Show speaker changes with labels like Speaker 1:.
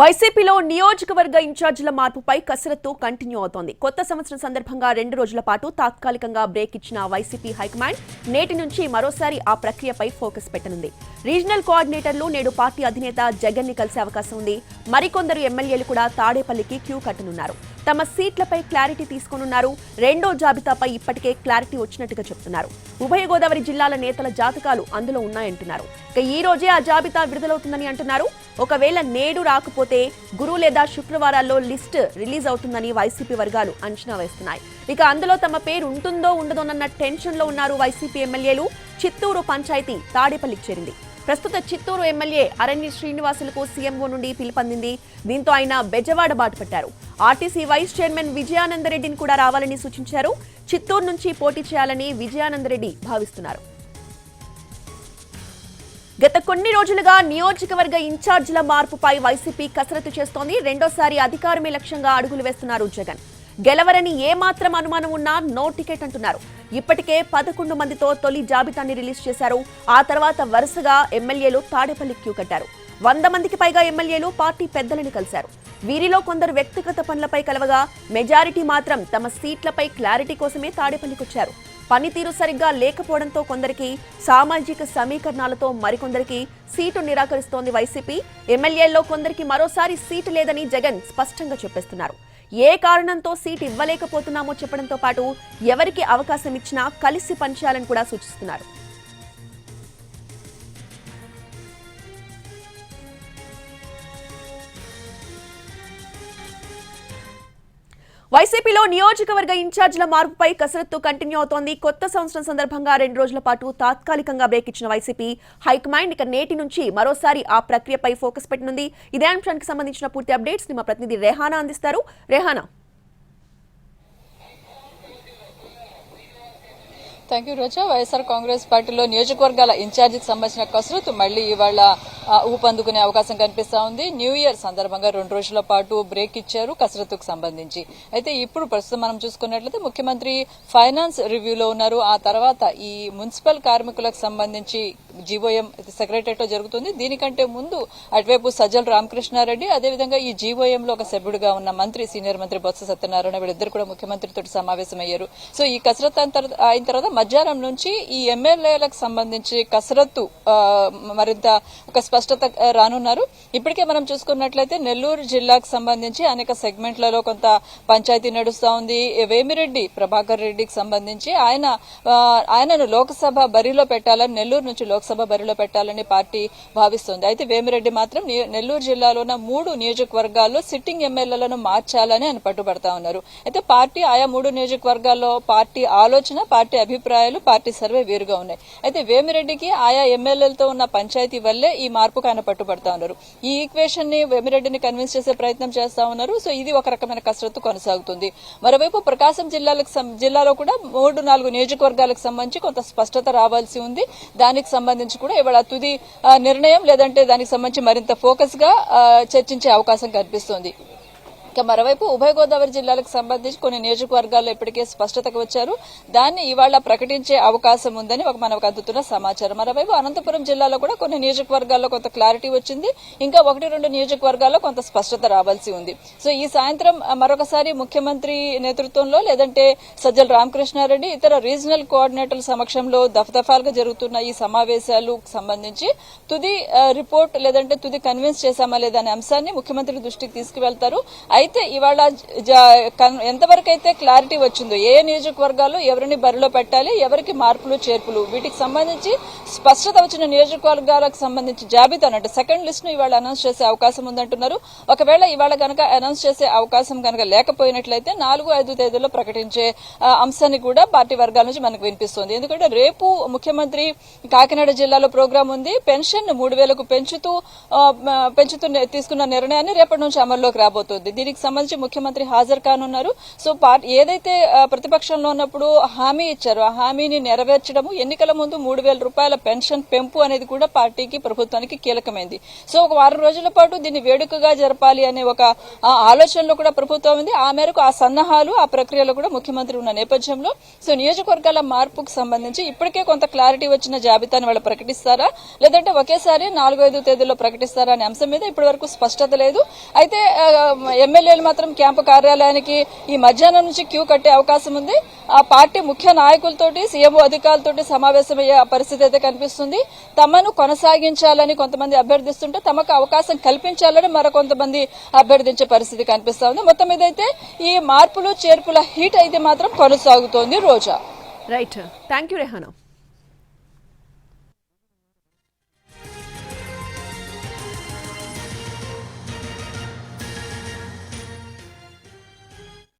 Speaker 1: వైసీపీలో నియోజకవర్గ ఇన్ఛార్జీల మార్పుపై కసరత్తు కంటిన్యూ అవుతోంది. కొత్త సంవత్సరం సందర్భంగా రెండు రోజుల పాటు తాత్కాలికంగా బ్రేక్ ఇచ్చిన వైసీపీ హైకమాండ్ నేటి నుంచి మరోసారి ఆ ప్రక్రియపై ఫోకస్ పెట్టనుంది. రీజనల్ కోఆర్డినేటర్లు నేడు పార్టీ అధినేత జగన్ని కలిసే అవకాశం ఉంది. మరికొందరు ఎమ్మెల్యేలు కూడా తాడేపల్లికి క్యూ కట్టనున్నారు. తమ సీట్లపై క్లారిటీ తీసుకోనున్నారు. రెండో జాబితాపై ఇప్పటికే క్లారిటీ వచ్చినట్టుగా చెప్తున్నారు. ఉభయ గోదావరి జిల్లాల నేతల జాతకాలు అందులో ఉన్నాయంటున్నారు. ఇక ఈ రోజే ఆ జాబితా విడుదలవుతుందని అంటున్నారు. ఒకవేళ నేడు రాకపోతే గురు లేదా శుక్రవారాల్లో లిస్ట్ రిలీజ్ అవుతుందని వైసీపీ వర్గాలు అంచనా వేస్తున్నాయి. ఇక అందులో తమ పేరు ఉంటుందో ఉండదోనన్న టెన్షన్లో ఉన్నారు వైసీపీ ఎమ్మెల్యేలు. చిత్తూరు పంచాయతీ తాడేపల్లికి చేరింది. ప్రస్తుత చిత్తూరు ఎమ్మెల్యే అరణ్య శ్రీనివాసులకు సీఎంఓ నుండి పిలుపందింది. దీంతో ఆయన బెజవాడ బాటుపట్టారు. ఆర్టీసీ వైస్ చైర్మన్ విజయానందరెడ్డిని కూడా రావాలని సూచించారు. చిత్తూరు నుంచి పోటీ చేయాలని విజయానందరెడ్డి భావిస్తున్నారు. గత కొన్ని రోజులుగా నియోజకవర్గ ఇన్ఛార్జీల మార్పుపై వైసీపీ కసరత్తు చేస్తోంది. రెండోసారి అధికారమే లక్ష్యంగా అడుగులు వేస్తున్నారు జగన్. గెలవరని ఏమాత్రం అనుమానం ఉన్నా నో టికెట్ అంటున్నారు. ఇప్పటికే పదకొండు మందితో తొలి జాబితాని రిలీజ్ చేశారు. ఆ తర్వాత వరుసగా ఎమ్మెల్యేలు తాడేపల్లి క్యూ కట్టారు. వంద మందికి పైగా ఎమ్మెల్యేలు పార్టీ పెద్దలని కలిశారు. వీరిలో కొందరు వ్యక్తిగత పనులపై కలవగా మెజారిటీ మాత్రం తమ సీట్లపై క్లారిటీ కోసమే తాడేపల్లికొచ్చారు. పనితీరు సరిగ్గా లేకపోవడంతో కొందరికి సామాజిక సమీకరణాలతో మరికొందరికి సీటు నిరాకరిస్తోంది వైసీపీ. ఎమ్మెల్యేల్లో కొందరికి మరోసారి సీటు లేదని జగన్ స్పష్టంగా చెప్పేస్తున్నారు. ఏ కారణంతో సీట్ ఇవ్వలేకపోతున్నామో చెప్పడంతో పాటు ఎవరికి అవకాశం ఇచ్చినా కలిసి పనిచేయాలని కూడా సూచిస్తున్నారు. వైసీపీలో నియోజకవర్గ ఇన్ఛార్జీల మార్పుపై కసరత్తు కంటిన్యూ అవుతోంది. కొత్త సంవత్సరం సందర్భంగా రెండు రోజుల పాటు తాత్కాలికంగా బ్రేక్ ఇచ్చిన వైసీపీ హైకమాండ్ ఇక నేటి నుంచి మరోసారి ఆ ప్రక్రియపై ఫోకస్ పెట్టనుంది. ఇదే అంశానికి సంబంధించిన పూర్తి అప్డేట్స్ని మా ప్రతినిధి రెహానా అందిస్తారు. రెహానా.
Speaker 2: థ్యాంక్ యూ రోజా వైఎస్ఆర్ కాంగ్రెస్ పార్టీలో నియోజకవర్గాల ఇన్ఛార్జికి సంబంధించిన కసరత్తు మళ్ళీ ఇవాళ ఊపందుకునే అవకాశం కనిపిస్తా ఉంది. న్యూ ఇయర్ సందర్భంగా రెండు రోజుల పాటు బ్రేక్ ఇచ్చారు కసరత్తుకు సంబంధించి. అయితే ఇప్పుడు ప్రస్తుతం మనం చూసుకున్నట్లయితే ముఖ్యమంత్రి ఫైనాన్స్ రివ్యూలో ఉన్నారు. ఆ తర్వాత ఈ మున్సిపల్ కార్మికులకు సంబంధించి జీవోఎం సెక్రటరీతో జరుగుతుంది. దీనికంటే ముందు అటువైపు సజ్జల రామకృష్ణారెడ్డి అదేవిధంగా ఈ జీవోఎం లో ఒక సభ్యుడిగా ఉన్న మంత్రి సీనియర్ మంత్రి బొత్స సత్యనారాయణ వీళ్ళిద్దరు కూడా ముఖ్యమంత్రితో సమావేశమయ్యారు. సో ఈ కసరత్ అయిన తర్వాత మధ్యాహ్నం నుంచి ఈ ఎమ్మెల్యేలకు సంబంధించి కసరత్తు మరింత ఒక స్పష్టత రానున్నారు. ఇప్పటికే మనం చూసుకున్నట్లయితే నెల్లూరు జిల్లాకు సంబంధించి అనేక సెగ్మెంట్లలో కొంత పంచాయతీ నడుస్తా ఉంది. వేమిరెడ్డి ప్రభాకర్ రెడ్డికి సంబంధించి ఆయన ఆయనను లోక్సభ బరిలో పెట్టాలని నెల్లూరు నుంచి లోక్సభ బరిలో పెట్టాలని పార్టీ భావిస్తోంది. అయితే వేమిరెడ్డి మాత్రం నెల్లూరు జిల్లాలో ఉన్న మూడు నియోజకవర్గాల్లో సిట్టింగ్ ఎమ్మెల్యేలను మార్చాలని ఆయన పట్టుబడతా ఉన్నారు. అయితే పార్టీ ఆయా మూడు నియోజకవర్గాల్లో పార్టీ ఆలోచన పార్టీ అభిప్రాయాలు పార్టీ సర్వే వేరుగా ఉన్నాయి. అయితే వేమిరెడ్డికి ఆయా ఎమ్మెల్యేలతో ఉన్న పంచాయతీ వల్లే ఈ మార్పుకు ఆయన పట్టుబడతా ఉన్నారు. ఈ ఈక్వేషన్ని వేమిరెడ్డిని కన్విన్స్ చేసే ప్రయత్నం చేస్తా ఉన్నారు. సో ఇది ఒక రకమైన కసరత్తు కొనసాగుతుంది. మరోవైపు ప్రకాశం జిల్లాలకు జిల్లాలో కూడా మూడు నాలుగు నియోజకవర్గాలకు సంబంధించి కొంత స్పష్టత రావాల్సి ఉంది. దానికి సంబంధించి కూడా ఇవాళ తుది నిర్ణయం లేదంటే దానికి సంబంధించి మరింత ఫోకస్గా ఆ, చర్చించే అవకాశం కనిపిస్తోంది. ఇక మరోవైపు ఉభయ గోదావరి జిల్లాలకు సంబంధించి కొన్ని నియోజకవర్గాల్లో ఇప్పటికే స్పష్టతకు వచ్చారు. దాన్ని ఇవాళ ప్రకటించే అవకాశం ఉందని ఒక మనకు అందుతున్న సమాచారం. మరోవైపు అనంతపురం జిల్లాలో కూడా కొన్ని నియోజకవర్గాల్లో కొంత క్లారిటీ వచ్చింది. ఇంకా ఒకటి రెండు నియోజకవర్గాల్లో కొంత స్పష్టత రావాల్సి ఉంది. సో ఈ సాయంత్రం మరొకసారి ముఖ్యమంత్రి నేతృత్వంలో లేదంటే సజ్జల రామకృష్ణారెడ్డి ఇతర రీజనల్ కోఆర్డినేటర్ల సమక్షంలో దఫదఫాలుగా జరుగుతున్న ఈ సమావేశాలు సంబంధించి తుది రిపోర్ట్ లేదంటే తుది కన్విన్స్ చేశామా లేదా అనే అంశాన్ని ముఖ్యమంత్రి దృష్టికి తీసుకువెళ్తారు. అయితే ఇవాళ ఎంతవరకు అయితే క్లారిటీ వచ్చిందో ఏ నియోజకవర్గాలు ఎవరిని బరిలో పెట్టాలి ఎవరికి మార్పులు చేర్పులు వీటికి సంబంధించి స్పష్టత వచ్చిన నియోజకవర్గాలకు సంబంధించి జాబితా అంటే సెకండ్ లిస్ట్ను ఇవాళ అనౌన్స్ చేసే అవకాశం ఉందంటున్నారు. ఒకవేళ ఇవాళ గనక అనౌన్స్ చేసే అవకాశం కనుక లేకపోయినట్లయితే నాలుగు ఐదు తేదీల్లో ప్రకటించే అంశాన్ని కూడా పార్టీ వర్గాల నుంచి మనకు వినిపిస్తుంది. ఎందుకంటే రేపు ముఖ్యమంత్రి కాకినాడ జిల్లాలో ప్రోగ్రాం ఉంది. పెన్షన్ మూడు వేలకు పెంచుతూ పెంచుతూ తీసుకున్న నిర్ణయాన్ని రేపటి నుంచి అమల్లోకి రాబోతోంది. దీనికి దీనికి సంబంధించి ముఖ్యమంత్రి హాజరు కానున్నారు. సో పార్టీ ఏదైతే ప్రతిపక్షంలో ఉన్నప్పుడు హామీ ఇచ్చారు. ఆ హామీని నెరవేర్చడము ఎన్నికల ముందు మూడు వేల రూపాయల పెన్షన్ పెంపు అనేది కూడా పార్టీకి ప్రభుత్వానికి కీలకమైంది. సో ఒక వారం రోజుల పాటు దీన్ని వేడుకగా జరపాలి అనే ఒక ఆలోచనలో కూడా ప్రభుత్వం ఉంది. ఆ మేరకు ఆ సన్నాహాలు ఆ ప్రక్రియలో కూడా ముఖ్యమంత్రి ఉన్న నేపథ్యంలో సో నియోజకవర్గాల మార్పుకు సంబంధించి ఇప్పటికే కొంత క్లారిటీ వచ్చిన జాబితాను వాళ్ళు ప్రకటిస్తారా? లేదంటే ఒకేసారి నాలుగైదు తేదీలో తేదీల్లో ప్రకటిస్తారా అనే అంశం మీద ఇప్పటి వరకు స్పష్టత లేదు. అయితే ఆ, ఎమ్మెల్యేలు మాత్రం క్యాంపు కార్యాలయానికి ఈ మధ్యాహ్నం నుంచి క్యూ కట్టే అవకాశం ఉంది. ఆ పార్టీ ముఖ్య నాయకులతోటి సీఎంఓ అధికారులతోటి సమావేశమయ్యే పరిస్థితి అయితే కనిపిస్తుంది. తమను కొనసాగించాలని కొంతమంది అభ్యర్థిస్తుంటే తమకు అవకాశం కల్పించాలని మరికొంతమంది అభ్యర్థించే పరిస్థితి కనిపిస్తా ఉంది. మొత్తం మీద అయితే ఈ మార్పులు చేర్పుల హీట్ అయితే మాత్రం కొనసాగుతోంది Roja.
Speaker 1: Right thank you Rehana